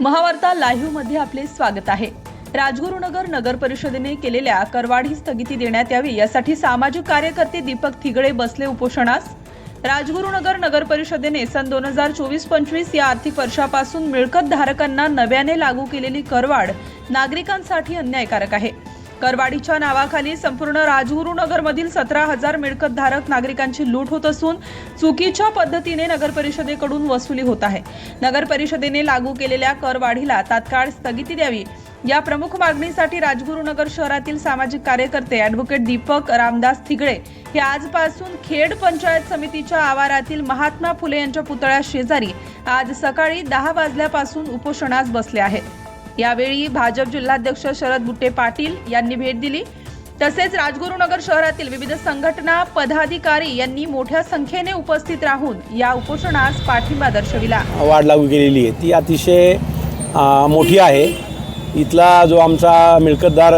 महावार्ता लाईव्हमध्ये आपले स्वागत आहे. राजगुरुनगर नगर परिषदेने केलेल्या करवाढी स्थगिती देण्यात यावी यासाठी सामाजिक कार्यकर्ते दीपक थिगळे बसले उपोषणास. राजगुरुनगर नगर परिषदेने सन दोन हजार चोवीस पंचवीस या आर्थिक वर्षापासून मिळकत धारकांना नव्याने लागू केलेली करवाढ नागरिकांसाठी अन्यायकारक आहे. करवाढीच्या नावाखाली संपूर्ण राजगुरुनगरमधील सतरा हजार मिळकतधारक नागरिकांची लूट होत असून चुकीच्या पद्धतीने नगर परिषदेकडून वसुली होत आहे. नगर परिषदेने लागू केलेल्या करवाढीला तात्काळ स्थगिती द्यावी. या प्रमुख मागणीसाठी राजगुरुनगर शहरातील सामाजिक कार्यकर्ते ॲडव्होकेट दीपक रामदास थिगळे हे आजपासून खेड पंचायत समितीच्या आवारातील महात्मा फुले यांच्या पुतळ्या शेजारी आज सकाळी दहा वाजल्यापासून उपोषणास बसले आहेत. यावेळी भाजप जिल्हाध्यक्ष शरद बुट्टे पाटील यांनी भेट दिली. तसेच राजगुरुनगर शहरातील विविध संघटना पदाधिकारी यांनी मोठ्या संख्येने उपस्थित राहून या उपोषणास पाठिंबा दर्शविला. वाढ लागू केलेली आहे. ती अतिशय मोठी आहे. इथला जो आमचा मिळकतदार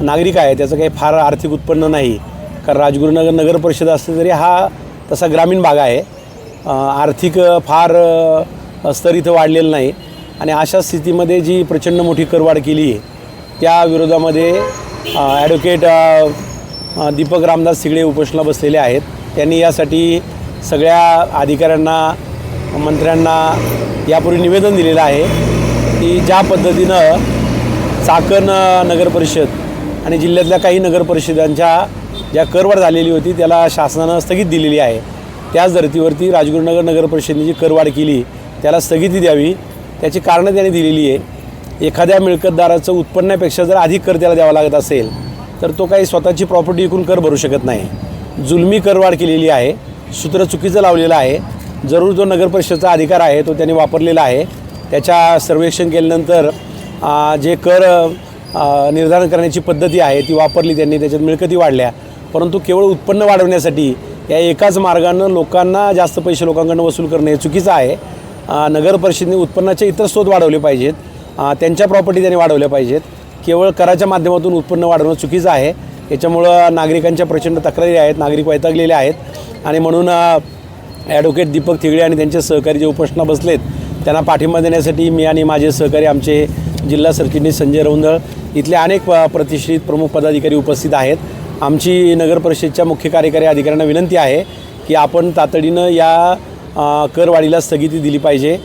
नागरिक आहे त्याचं काही फार आर्थिक उत्पन्न नाही. कारण राजगुरुनगर नगर परिषद असले तरी हा तसा ग्रामीण भाग आहे. आर्थिक फार स्तर इथं वाढलेलं नाही. आणि अशा स्थितीमध्ये जी प्रचंड मोठी करवाढ केली आहे त्या विरोधामध्ये ॲडव्होकेट दीपक रामदास सिगडे उपोषणाला बसलेले आहेत. त्यांनी यासाठी सगळ्या अधिकाऱ्यांना मंत्र्यांना यापूर्वी निवेदन दिलेलं आहे की ज्या पद्धतीनं चाकण नगरपरिषद आणि जिल्ह्यातल्या काही नगरपरिषदांच्या ज्या करवाढ झालेली होती त्याला शासनानं स्थगित दिलेली आहे. त्याच धर्तीवरती राजगुरुनगर नगरपरिषदेची जी करवाढ केली त्याला स्थगिती द्यावी. त्याची कारणं त्यांनी दिलेली आहे. एखाद्या मिळकतदाराचं उत्पन्नापेक्षा जर अधिक कर त्याला द्यावा लागत असेल तर तो काही स्वतःची प्रॉपर्टी विकून कर भरू शकत नाही. जुलमी करवाढ केलेली आहे सूत्र चुकीचं लावलेलं आहे. जरूर जो नगर परिषदेचा अधिकार आहे तो त्यांनी वापरलेला आहे. त्याच्या सर्वेक्षण केल्यानंतर जे कर निर्धारण करण्याची पद्धती आहे ती वापरली त्यांनी त्याच्यात मिळकती वाढल्या. परंतु केवळ उत्पन्न वाढवण्यासाठी या एकाच मार्गानं लोकांना जास्त पैसे लोकांकडून वसूल करणे हे चुकीचं आहे. नगर परिषदेने उत्पन्नाचे इतर स्रोत वाढवले पाहिजेत. त्यांच्या प्रॉपर्टी त्यांनी वाढवल्या पाहिजेत. केवळ कराच्या माध्यमातून उत्पन्न वाढवणं चुकीचं आहे. याच्यामुळं नागरिकांच्या प्रचंड तक्रारी आहेत नागरिक वैतागलेले आहेत. आणि म्हणून ॲडव्होकेट दीपक थिगळे आणि त्यांचे सहकारी जे उपोषणा बसलेत त्यांना पाठिंबा देण्यासाठी मी आणि माझे सहकारी आमचे जिल्हा सरचिटणीस संजय रौंदळ इथले अनेक प- प्रतिष्ठित प्रमुख पदाधिकारी उपस्थित आहेत. आमची नगर परिषदेच्या मुख्य कार्यकारी अधिकाऱ्यांना विनंती आहे की आपण तातडीनं या करवाढीला स्थगिती दिली पाहिजे.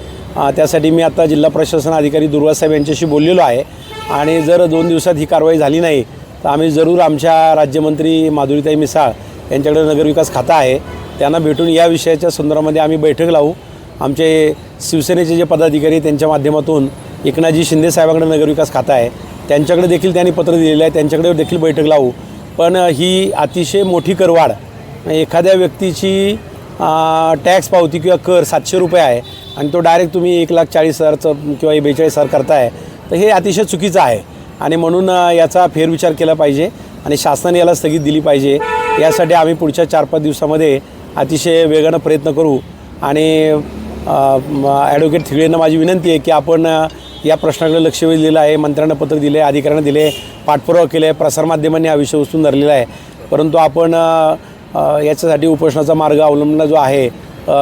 त्यासाठी मी आता जिल्हा प्रशासन अधिकारी दुर्वा साहेब यांच्याशी बोललेलो आहे. आणि जर दोन दिवसात ही कारवाई झाली नाही तर आम्ही जरूर आमच्या राज्यमंत्री माधुरीताई मिसाळ यांच्याकडे नगरविकास खातं आहे. त्यांना भेटून या विषयाच्या संदर्भामध्ये आम्ही बैठक लावू. आमचे शिवसेनेचे जे पदाधिकारी त्यांच्या माध्यमातून एकनाथजी शिंदे साहेबांकडे नगरविकास खातं आहे. त्यांच्याकडे देखील त्यांनी पत्र दिलेलं आहे. त्यांच्याकडे देखील बैठक लावू. पण ही अतिशय मोठी करवाढ एखाद्या व्यक्तीची टॅक्स पावती किंवा कर सातशे रुपये आहे आणि तो डायरेक्ट तुम्ही एक लाख चाळीस हजारचं किंवा बेचाळीस हजार करताय तर हे अतिशय चुकीचं आहे. आणि म्हणून याचा फेरविचार केला पाहिजे आणि शासनाने याला स्थगित दिली पाहिजे. यासाठी आम्ही पुढच्या चार पाच दिवसामध्ये अतिशय वेगानं प्रयत्न करू आणि ॲडव्होकेट थिगळेंना माझी विनंती आहे की आपण या प्रश्नाकडे लक्ष वेधलेलं आहे मंत्र्यांना पत्र दिले अधिकाऱ्यांना दिले पाठपुरावा केले आहे प्रसारमाध्यमांनी हा विषय उचलून धरलेला आहे. परंतु आपण याच्यासाठी उपोषणाचा मार्ग अवलंबला जो आहे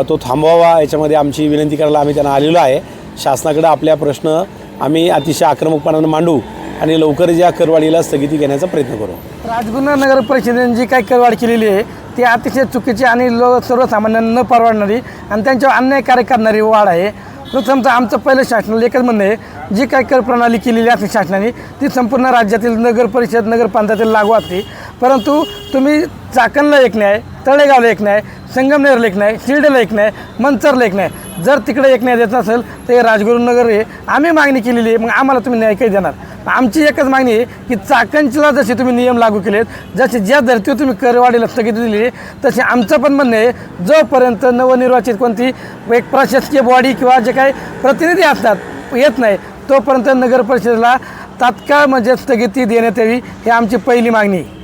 तो थांबवावा याच्यामध्ये आमची विनंती करायला आम्ही त्यांना आलेलो आहे. शासनाकडे आपल्या प्रश्न आम्ही अतिशय आक्रमकपणानं मांडू आणि लवकरच या करवाडीला स्थगिती घेण्याचा प्रयत्न करू. राजगुरू नगर परिषदेने जी काही करवाढ केलेली आहे ती अतिशय चुकीची आणि लो सर्वसामान्यांना न परवडणारी आणि त्यांच्यावर अन्यायकारक करणारी वाढ आहे. प्रथमतः आमचं पहिलं शासनाला एकच म्हणणं आहे जी काही कर प्रणाली केलेली आहे शासनाने ती संपूर्ण राज्यातील नगर परिषद नगरपंचायतीला लागू असते. परंतु तुम्ही चाकणला एक न्याय तळेगावला एक न्याय संगमनेरला एक न्याय शिर्डीला एक न्याय मंचरला एक न्याय. जर तिकडे एक न्याय देत असेल तर हे राजगुरुनगर आहे आम्ही मागणी केलेली आहे मग आम्हाला तुम्ही न्याय काही देणार? आमची एकच मागणी आहे की चाकणला जसे तुम्ही नियम लागू केलेत जसे ज्या धर्तीवर तुम्ही करवाढीला स्थगिती दिली आहे तसे आमचं पण म्हणणं आहे जोपर्यंत नवनिर्वाचित कोणती एक प्रशासकीय बॉडी किंवा जे काही प्रतिनिधी असतात येत नाही तोपर्यंत नगर परिषदेला तात्काळ म्हणजे स्थगिती देण्यात यावी ही आमची पहिली मागणी आहे.